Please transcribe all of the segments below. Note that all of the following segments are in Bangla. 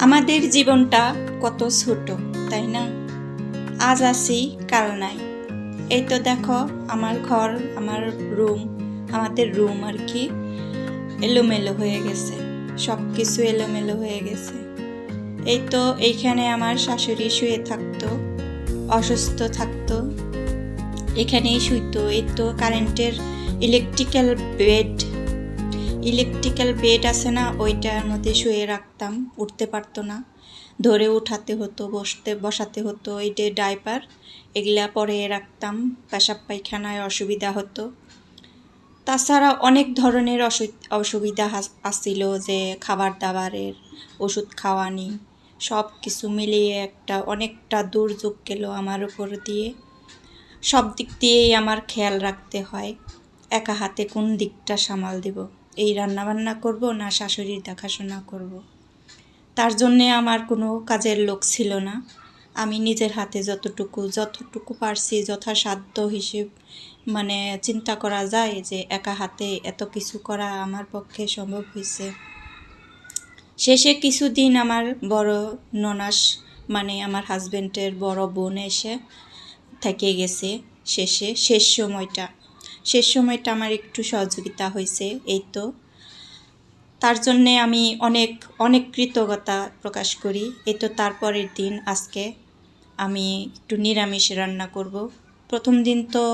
আমাদের জীবনটা কত ছোট, তাই না? আজ আছি কাল নাই এই তো দেখো, আমার ঘর, আমার রুম, আমাদের রুম আর কি এলোমেলো হয়ে গেছে। সব কিছু এলোমেলো হয়ে গেছে। এই তো এইখানে আমার শাশুড়ি শুয়ে থাকতো, অসুস্থ থাকতো। এখানেই শুইতো। এই তো কারেন্টের ইলেকট্রিক্যাল বেড ইলেকট্রিক্যাল বেড আছে না, ওইটার মধ্যে শুয়ে রাখতাম, উঠতে পারতো না। ধরে উঠাতে হতো, বসতে, বসাতে হতো, এই যে ডাইপার, এগুলা পরে রাখতাম, পেশাব পায়খানায় অসুবিধা হতো। তাছাড়া অনেক ধরনের অসু- অসুবিধা আসছিল যে খাবার দাবারের ওষুধ খাওয়ানি, সব কিছু মিলিয়ে একটা অনেকটা দুর্যোগ গেল আমার উপর দিয়ে। সব দিক দিয়েই আমার খেয়াল রাখতে হয়, একা হাতে কোন দিকটা সামাল দেব? এই রান্নাবান্না করব না শাশুড়ির দেখাশোনা করব। তার জন্যে আমার কোনো কাজের লোক ছিল না। আমি নিজের হাতে যতটুকু যতটুকু পারছি যথাসাধ্য হিসেব মানে চিন্তা করা যায় যে একা হাতে এত কিছু করা আমার পক্ষে সম্ভব হয়েছে। শেষে কিছুদিন আমার বড় ননাস মানে আমার হাজবেন্ডের বড় বোন এসে থেকে গেছে শেষে, শেষ সময়টা। শেষ সময়টা আমার একটু সহযোগিতা হয়েছে, এই তো। তার জন্যে আমি অনেক অনেক কৃতজ্ঞতা প্রকাশ করি। এই তো তারপরের দিন আজকে আমি একটু নিরামিষ রান্না করব। প্রথম দিন তো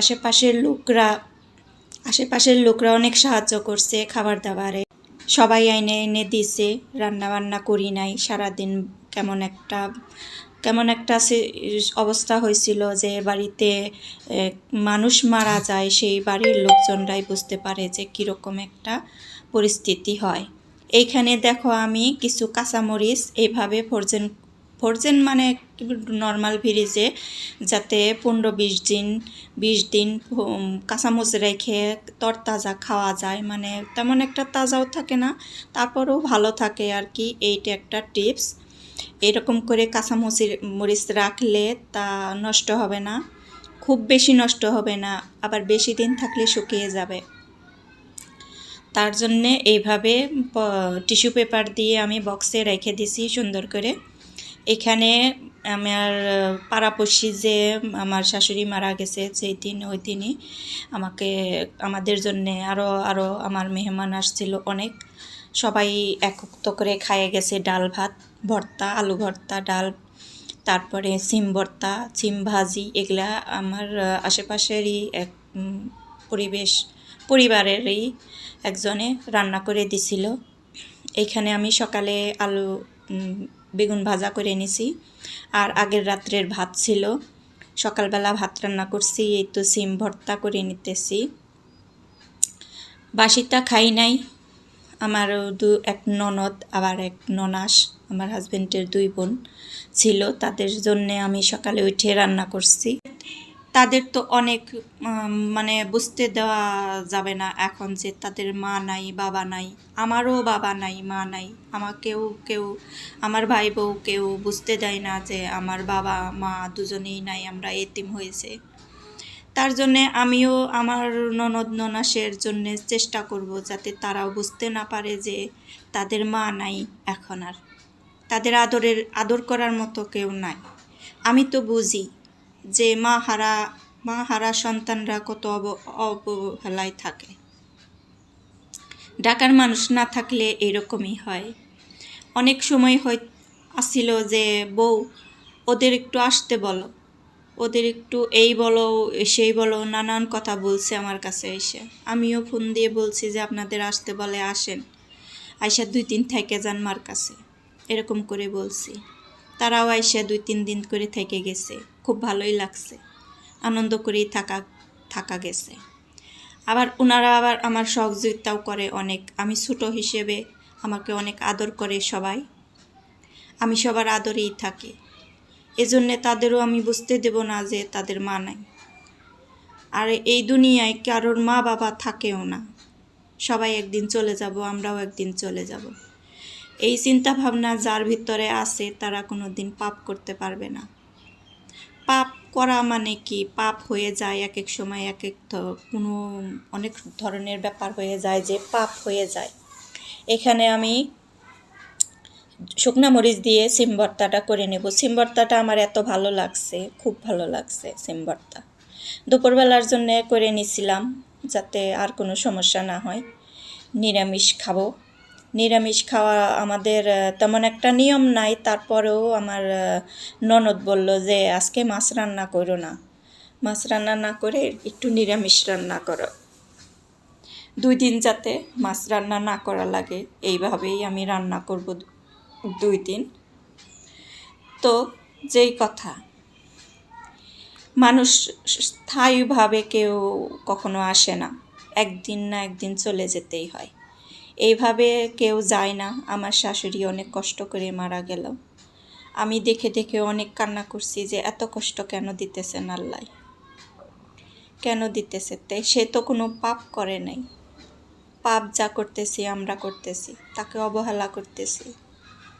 আশেপাশের লোকরা আশেপাশের লোকরা অনেক সাহায্য করছে খাবার দাবারে সবাই আইনে এনে দিছে রান্না বান্না করি নাই। সারাদিন কেমন একটা কেমন একটা অবস্থা হয়েছিল যে বাড়িতে মানুষ মারা যায়, সেই বাড়ির লোকজনরাই বুঝতে পারে যে কীরকম একটা পরিস্থিতি হয়। এইখানে দেখো আমি কিছু কাঁচামরিচ এইভাবে ফরজেন ফরজেন মানে নর্মাল ফ্রিজে যাতে পনেরো বিশ দিন বিশ দিন কাঁচামরিচ রেখে তরতাজা খাওয়া যায় মানে তেমন একটা তাজাও থাকে না, তারপরেও ভালো থাকে আর কি, এইটা একটা টিপস এরকম করে কাঁচামরিচ, মরিচ রাখলে তা নষ্ট হবে না, খুব বেশি নষ্ট হবে না, আবার বেশি দিন থাকলে শুকিয়ে যাবে। তার জন্যে এইভাবে টিস্যু পেপার দিয়ে আমি বক্সে রেখে দিছি সুন্দর করে। এখানে আমার পাড়াপড়শি যে আমার শাশুড়ি মারা গেছে সেই দিন, ওই দিনই আমাকে, আমাদের জন্যে আরও আরও আমার মেহমান আসছিল অনেক। সবাই একক করে খাইয়ে গেছে ডাল ভাত, ভর্তা, আলু ভর্তা, ডাল, তারপরে সিম ভর্তা, সিম ভাজি, এগুলা আমার আশেপাশেরই এক পরিবেশ, পরিবারেরই একজনে রান্না করে দিছিল। এইখানে আমি সকালে আলু বেগুন ভাজা করে নিছি। আর আগের রাত্রের ভাত ছিল। সকালবেলা ভাত রান্না করছি, এই তো সিম ভর্তা করে নিতেছি। বাসিটা খাই নাই। আমার দু, এক ননদ, আবার এক ননাস, আমার হাজবেন্ডের দুই বোন ছিল। তাদের জন্যে আমি সকালে উঠে রান্না করছি। তাদের তো অনেক মানে বুঝতে দেওয়া যাবে না এখন যে তাদের মা নাই, বাবা নাই। আমারও বাবা নাই, মা নাই। আমাকেও কেউ, আমার ভাই বউ কেউ বুঝতে দেয় না যে আমার বাবা, মা দুজনেই নাই, আমরা এতিম হয়েছে। তার জন্যে আমিও আমার ননদ ননাসের জন্য চেষ্টা করব যাতে তারাও বুঝতে না পারে যে তাদের মা নাই এখন আর। তাদের আদরের, আদর করার মতো কেউ নাই। আমি তো বুঝি যে মা হারা মা হারা সন্তানরা কত অব, অবহেলায় থাকে। ডাকার মানুষ না থাকলে এরকমই হয়। অনেক সময় হয় আসছিল যে বউ, ওদের একটু আসতে বলো। ওদের একটু এই বলো, সেই বলো, নানান কথা বলছে আমার কাছে এসে। আমিও ফোন দিয়ে বলছি যে আপনাদের আসতে বলে আসেন। আইসা দুই তিন থেকে যান মার কাছে। এরকম করে বলছি। তারাও আইসা দুই তিন দিন করে থেকে গেছে। খুব ভালোই লাগছে। আনন্দ করেই থাকা থাকা গেছে। আবার ওনারা আবার আমার সহযোগিতাও করে অনেক। আমি ছোটো হিসেবে আমাকে অনেক আদর করে সবাই। আমি সবার আদরেই থাকি। এজন্যে তাদেরও আমি বুঝতে দেব না যে তাদের মা নাই। আর এই দুনিয়ায় কারোর মা বাবা থাকেও না। সবাই একদিন চলে যাব, আমরাও একদিন চলে যাব। এই চিন্তা ভাবনা যার ভিতরে আছে, তারা কোনো দিন পাপ করতে পারবে না। পাপ করা মানে কি? পাপ হয়ে যায় এক এক সময়, এক এক কোনো অনেক ধরনের ব্যাপার হয়ে যায় যে পাপ হয়ে যায়। এখানে আমি শুকনা মরিচ দিয়ে সিম ভর্তাটা করে নেব। সিম ভর্তাটা আমার এত ভালো লাগছে, খুব ভালো লাগছে সিম ভর্তা। দুপুরবেলার জন্য করে নিছিলাম যাতে আর কোনো সমস্যা না হয়। নিরামিষ খাব। নিরামিষ খাওয়া আমাদের তেমন একটা নিয়ম নাই। তারপরেও আমার ননদ বলল যে আজকে মাছ রান্না করো না। মাছ রান্না না করে একটু নিরামিষ রান্না করো। দুই দিন যাতে মাছ রান্না না করা লাগে, এইভাবেই আমি রান্না করব দুই দিন। তো যেই কথা, মানুষ স্থায়ীভাবে কেউ কখনো আসে না। একদিন না একদিন চলে যেতেই হয়। এইভাবে কেউ যায় না। আমার শাশুড়ি অনেক কষ্ট করে মারা গেল। আমি দেখে দেখে অনেক কান্না করছি যে এত কষ্ট কেন দিতেছেন আল্লাহ? কেন দিতেছে? তাই সে তো কোনো পাপ করে নাই। পাপ যা করতেছি, আমরা করতেছি, তাকে অবহেলা করতেছি।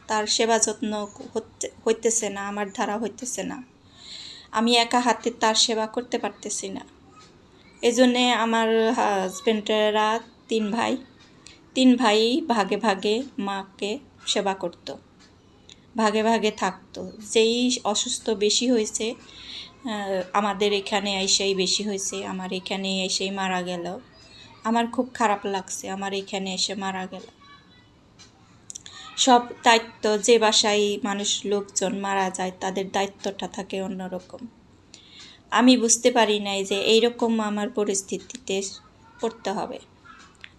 তার সেবা যত্ন হইতেছে না, আমার ধারা হইতেছে না। আমি একা হাতে তার সেবা করতে পারতেছি না। এজন্যে আমার হাজবেন্ডেরা তিন ভাই। তিন ভাই ভাগে ভাগে মাকে সেবা করত। ভাগে ভাগে থাকতো। যেই অসুস্থ বেশি হয়েছে আমাদের এখানে এসেই বেশি হয়েছে, আমার এখানে এসেই মারা গেল। আমার খুব খারাপ লাগছে, আমার এখানে এসে মারা গেল। সব দায়িত্ব যে বাসায় মানুষ লোকজন মারা যায়, তাদের দায়িত্বটা থাকে অন্যরকম। আমি বুঝতে পারি নাই যে এইরকম আমার পরিস্থিতিতে পড়তে হবে।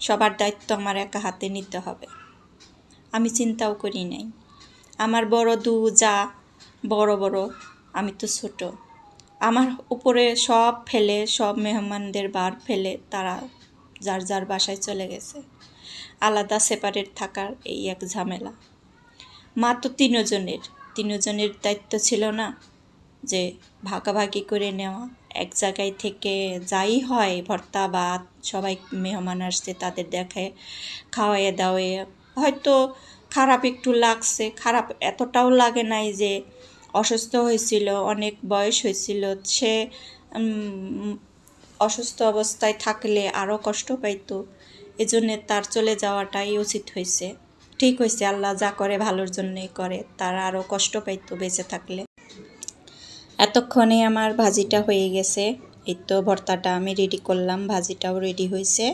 সবার দায়িত্ব আমার একা হাতে নিতে হবে। আমি চিন্তাও করি নাই। আমার বড় দু যা, বড় বড়, আমি তো ছোট। আমার উপরে সব ফেলে, সব মেহমানদের বার ফেলে তারা যার যার বাসায় চলে গেছে। আলাদা সেপারেট থাকার এই এক ঝামেলা। মা তো তিনজনের তিনজনের দায়িত্ব ছিল না যে ভাগাভাগি করে নেওয়া। এক জায়গায় থেকে যাই হয় ভর্তা, ভাত, সবাই মেহমান আসছে তাদের দেখে, খাওয়াইয়ে দাওয়াইয়ে। হয়তো খারাপ একটু লাগছে, খারাপ এতটাও লাগে নাই যে অসুস্থ হয়েছিল, অনেক বয়স হয়েছিল, সে অসুস্থ অবস্থায় থাকলে আরও কষ্ট পাইতো। এজন্যে তার চলে যাওয়াটাই উচিত হয়েছে। ঠিক হয়েছে, আল্লাহ যা করে ভালোর জন্যই করে, তার আরও কষ্ট পাইতো বেঁচে থাকলে। এতক্ষণে আমার ভাজিটা হয়ে গেছে। এই তো ভর্তাটা আমি রেডি করলাম, ভাজিটাও রেডি হয়েছে।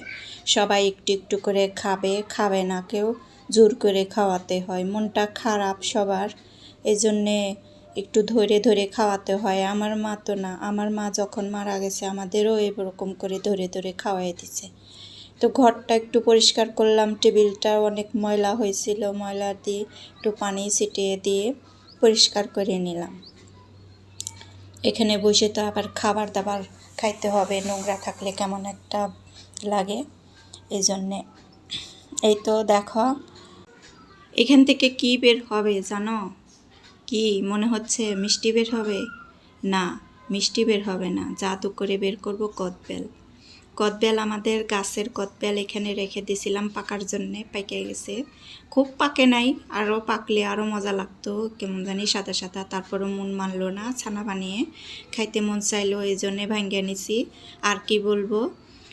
সবাই একটু একটু করে খাবে খাবে না কেউ, জোর করে খাওয়াতে হয়। মনটা খারাপ সবার এই জন্যে একটু ধরে ধরে খাওয়াতে হয়। আমার মা তো না, আমার মা যখন মারা গেছে, আমাদেরও এরকম করে ধরে ধরে খাওয়াই দিছে। তো ঘরটা একটু পরিষ্কার করলাম, টেবিলটা অনেক ময়লা হয়েছিল, ময়লা দিয়ে একটু পানি ছিটিয়ে দিয়ে পরিষ্কার করে নিলাম। এখানে বসে তো আবার খাবার দাবার খাইতে হবে, নোংরা থাকলে কেমন একটা লাগে এই জন্যে এই তো দেখো, এখান থেকে কি বের হবে জানো? কি মনে হচ্ছে মিষ্টি বের হবে? না, মিষ্টি বের হবে না, জাদু করে বের করব কদবেল। কদবেল, আমাদের গাছের কদবেল এখানে রেখে দিয়েছিলাম পাকার জন্যে পাইকে গেছে। খুব পাকে নাই আরও পাকলে আরও মজা লাগতো, কেমন জানি সাদা সাদা, তারপরও মন মানলো না ছানা বানিয়ে। খাইতে মন চাইলো, এই জন্যে ভাঙ্গে নিছি। আর কি বলব?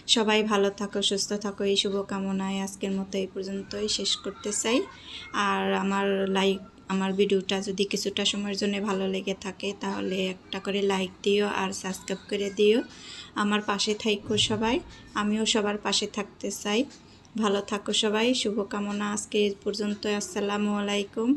সবাই ভালো থাকো, সুস্থ থাকো, এই শুভকামনায় আজকের মতো এই পর্যন্তই শেষ করতে চাই। আর আমার লাইক আমার ভিডিওটা যদি কিছুটা সময়ের জন্য ভালো লেগে থাকে, তাহলে একটা করে লাইক দিও আর সাবস্ক্রাইব করে দিও। আমার পাশে থাকো সবাই। আমিও সবার পাশে থাকতে চাই। ভালো থাকো সবাই। শুভকামনা। আজকে পর্যন্ত আসসালামু আলাইকুম।